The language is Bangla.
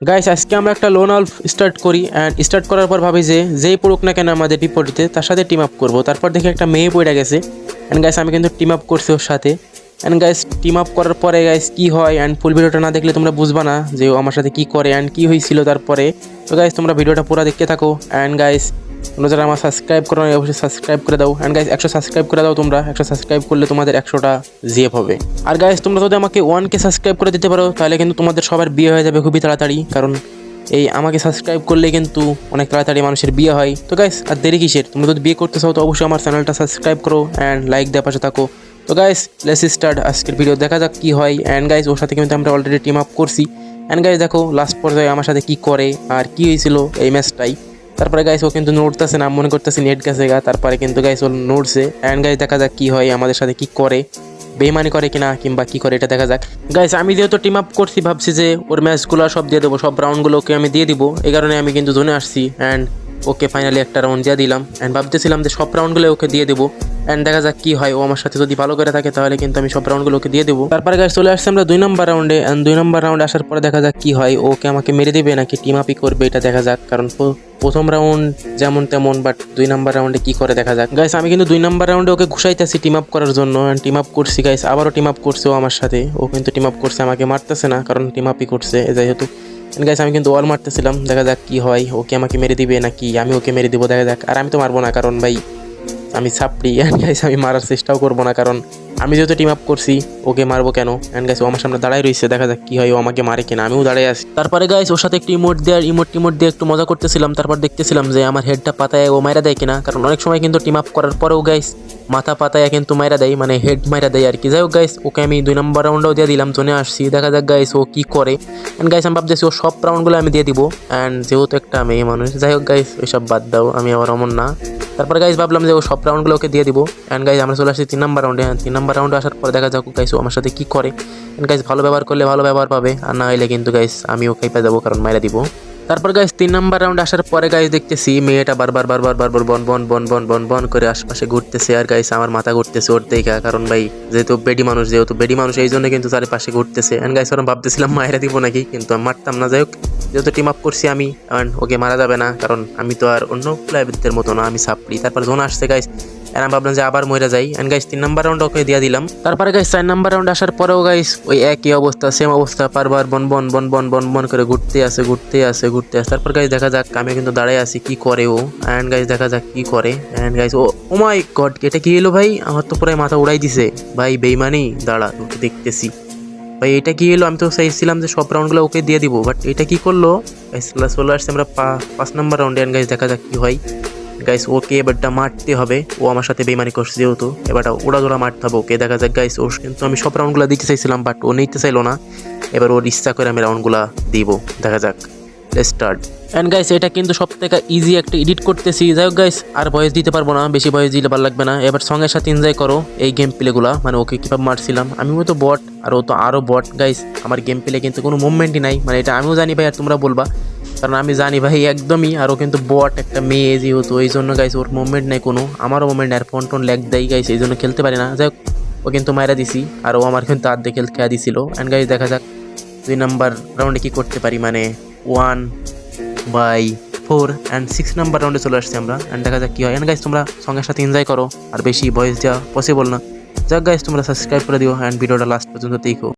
গাইস আজকে আমরা একটা লোন আলফ স্টার্ট করি অ্যান্ড স্টার্ট করার পর ভাবি যে যেই পড়ুক না কেন আমাদের বিপরীতে তার সাথে টিম আপ করব। তারপর দেখি একটা মেয়ে পড়ে গেছে। অ্যান্ড গাইস আমি কিন্তু টিম আপ করছি ওর সাথে। অ্যান্ড গাইস টিম আপ করার পরে গাইস কী হয়? অ্যান্ড ফুল ভিডিওটা না দেখলে তোমরা বুঝবা না যে ও আমার সাথে কী করে অ্যান্ড কী হয়েছিল তারপরে। তো গাইস তোমরা ভিডিওটা পুরো দেখতে থাকো। অ্যান্ড গাইস তোমরা যারা আমার সাবস্ক্রাইব করো না, অবশ্যই সাবস্ক্রাইব করে দাও। অ্যান্ড গাইজ একশো সাবস্ক্রাইব করে দাও তোমরা। একশো সাবস্ক্রাইব করলে তোমাদের একশোটা জিএফ হবে। আর গাইস তোমরা যদি আমাকে ওয়ান কে সাবস্ক্রাইব করে দিতে পারো তাহলে কিন্তু তোমাদের সবার বিয়ে হয়ে যাবে খুবই তাড়াতাড়ি। কারণ এই আমাকে সাবস্ক্রাইব করলে কিন্তু অনেক তাড়াতাড়ি মানুষের বিয়ে হয়। তো গাইস আর দেরি কিসের? তোমরা যদি বিয়ে করতে চাও তো অবশ্যই আমার চ্যানেলটা সাবস্ক্রাইব করো অ্যান্ড লাইক দেওয়ার পাশে থাকো। তো গাইস লেস স্টার্ট আজকের ভিডিও দেখা যাক কী হয়। অ্যান্ড গাইস ওর সাথে কিন্তু আমরা অলরেডি টিম আপ করছি। অ্যান্ড গাইস দেখো লাস্ট পর্যায়ে আমার সাথে কী করে আর কী হয়েছিল এই ম্যাচটাই তারপরে গাইস ও কিন্তু নড়তেছে না, মনে করতেছে নেট গেছে গা। তারপরে কিন্তু গাইস ও নড়ছে। অ্যান্ড গাইস দেখা যাক কী হয়, আমাদের সাথে কি করে। বেমানি করে কিনা, কিংবা কি করে, এটা দেখা যাক। গাইস আমি যেহেতু টিম আপ করছি, ভাবছি যে ওর ম্যাচগুলো সব দিয়ে দেবো, সব রাউন্ডগুলোকে আমি দিয়ে দিব। এই কারণে আমি কিন্তু জোনে আসছি। অ্যান্ড ওকে ফাইনালি একটা রাউন্ড দিয়ে দিলাম। অ্যান্ড ভাবতেছিলাম যে সব রাউন্ডগুলো ওকে দিয়ে দেবো। অ্যান্ড দেখা যাক কি হয়, ও আমার সাথে যদি ভালো করে থাকে তাহলে কিন্তু আমি সব রাউন্ডগুলো ওকে দিয়ে দেবো। তারপরে গাইস চলে আসছে আমরা দুই নম্বর রাউন্ডে অ্যান্ড দুই নম্বর রাউন্ডে আসার পরে দেখা যাক কি হয় ওকে আমাকে মেরে দেবে নাকি টিম আপই করবে, এটা দেখা যাক। কারণ প্রথম রাউন্ড যেমন তেমন বাট দুই নাম্বার রাউন্ডে কি করে দেখা যাক। গাইস আমি কিন্তু দুই নাম্বার রাউন্ডে ওকে ঘুষাইতেছি টিম আপ করার জন্য। অ্যান্ড টিম আপ করছি গাইস আবারও টিম আপ করছে ও আমার সাথে। ও কিন্তু টিম আপ করছে, আমাকে মারতেছে না, কারণ টিম আপই করছে যেহেতু গাইস আমি কিন্তু ওয়াল মারতেছিলাম। দেখা যাক কি হয়। ওকে আমাকে মেরে দিবে নাকি? আমি ওকে মেরে দিব। দেখা যাক। আর আমি তো মারবো না, কারণ ভাই, আমি সাপড়ি গাইস আমি মারার চেষ্টাও করব না, কারণ আমি যেহেতু টিম আপ করছি, ওকে মারবো কেন? অ্যান্ড গাইস ও আমার সামনে দাঁড়াই রয়েছে, দেখা যাক কি হয়, ও আমাকে মারে কিনা, আমিও দাঁড়াই আছি। তারপরে গাইস ওর সাথে একটু ইমোট দেওয়ার ইমোট টিমোট দিয়ে একটু মজা করতেছিলাম, তারপর দেখতেছিলাম যে আমার হেডটা পাতায় ও মাইরা দেয় কিনা, কারণ অনেক সময় কিন্তু টিম আপ করার পরেও গাইস মাথা পাতায় কিন্তু মাইরা দেয় মানে হেড মাইরা দেয় আর কি। যাই হোক গাইস ওকে আমি দুই নম্বর রাউন্ডেও দিয়ে দিলাম, জোনে আসছি, দেখা যাক গাইস ও কি করে। অ্যান্ড গাইস আমি ভাবতেছি ও সব রাউন্ডগুলো আমি দিয়ে দিব অ্যান্ড যেহেতু একটা মেয়ে মানুষ, যাই হোক গাইস ওইসব বাদ দাও, আমি আবার অমন না। তারপরে গাইজ ভাবলাম যে ও সব রাউন্ডগুলো ওকে দিয়ে দিব। অ্যান্ড গাইজ আমরা চলে আসছি তিন নাম্বার রাউন্ডে তিন নাম্বার রাউন্ডে আসার পর দেখা যাক গাইস ও আমার সাথে কী করে। অ্যান্ড গাইজ ভালো ব্যবহার করলে ভালো ব্যবহার পাবে। আর না হলে কিন্তু গাইস আমিও খাইপা যাব, কারণ মাইরা দিব। তারপর গাইস তিন নাম্বার রাউন্ড আসার পরে গাইস দেখতেছি, মেয়েটা বারবার বারবার বারবার বন বন বন বন বন বন করে আশপাশে ঘুরতেছে। আর গাইস আমার মাথা ঘুরতেছে ওর দেখা কারণ ভাই, যেহেতু বেডি মানুষ, যেহেতু বেডি মানুষ, এই জন্য কিন্তু চারিপাশে ঘুরতেছে। অ্যান্ড গাইস ওরা ভাবতেছিলাম, মায়েরা দিব নাকি? কিন্তু আমি মারতাম না। যাই হোক, যেহেতু টিম আপ করছি আমি, and ওকে মারা যাবে না, কারণ আমি তো আর অন্য প্লেয়ারদের মতো না, আমি সাপড়ি তারপর জোন আসছে গাইস আর আমি ভাবলাম যে আবার মরে যাই। অ্যান্ড গাইস তিন নাম্বার রাউন্ড ওকে দিয়ে দিলাম। তারপরে গাইস চার নাম্বার রাউন্ড আসার পরেও গাইস ওই একই অবস্থা সেম অবস্থা, বারবার বন বন বন বন বন বন করে ঘুরতে আসে ঘুরতে আসে ঘুরতে আসে। তারপর গাইস দেখা যাক আমি কিন্তু দাঁড়াই আছি, কি করে ও। অ্যান্ড গাইস দেখা যাক, কি করে। And guys oh oh my god এটা কি এলো ভাই? আমার তো পুরো মাথা উড়াই দিছে। ভাই, বেইমানি, দাঁড়া, তোকে দেখতেছি। ভাই, এটা কি এলো আমি তো চাইছিলাম যে সব রাউন্ডগুলো ওকে দিয়ে দিব বাট এটা কি করল? চলে আসছে আমরা পাঁচ নাম্বার রাউন্ডে অ্যান্ড গাইস দেখা যাক কি হয়। গাইস ওকে এবারটা মারতে হবে। ও আমার সাথে বেমানি করছে যেহেতু। এবারটা ওরা জোড়া মারতে হবে ওকে। দেখা যাক গাইস ওর কিন্তু আমি সব রাউন্ডগুলো দিতে চাইছিলাম বাট ও নিতে চাইলো না। এবার ওর ইচ্ছা করে আমি রাউন্ডগুলো দিব। দেখা যাক। স্টার্ট অ্যান্ড গাইস এটা কিন্তু সব থেকে ইজি একটা এডিট করতেছি। যাই হোক গাইস আর ভয়েস দিতে পারব না, বেশি ভয়েস দিলে ভালো লাগবে না। এবার সঙ্গের সাথে এনজয় করো এই গেম প্লেগুলা মানে ওকে কীভাবে মারছিলাম? আমিও তো বট আর ও তো আরও বট গাইস আমার গেম প্লে কিন্তু কোনো মুভমেন্টই নাই। মানে এটা আমিও জানি ভাই, আর তোমরা বলবা। কারণ আমি জানি ভাই, একদমই আর ও কিন্তু বট একটা মেয়ে যেহেতু, এই জন্য গাইস ওর মুভমেন্ট নেই কোনো। আমারও মুভমেন্ট আর ফোন টোন ল্যাগ দেয় গাইস এই জন্য খেলতে পারি না। যাই হোক, ও কিন্তু মায়েরা দিছি, আর ও আমার কিন্তু আর্ধে খেল খেয়া দিছিল। অ্যান্ড গাইস দেখা যাক দুই নাম্বার রাউন্ডে কী করতে পারি। মানে one by four and six number রাউন্ডে চলে আসছি আমরা। অ্যান্ড দেখা যাক কী হয়। অ্যান্ড গাইজ তোমরা সঙ্গের সাথে এনজয় করো। আর বেশি ভয়েস দেওয়া পসিবল না। যাক গাইজ তোমরা সাবস্ক্রাইব করে দিও। অ্যান্ড ভিডিওটা লাস্ট পর্যন্ত দেখো।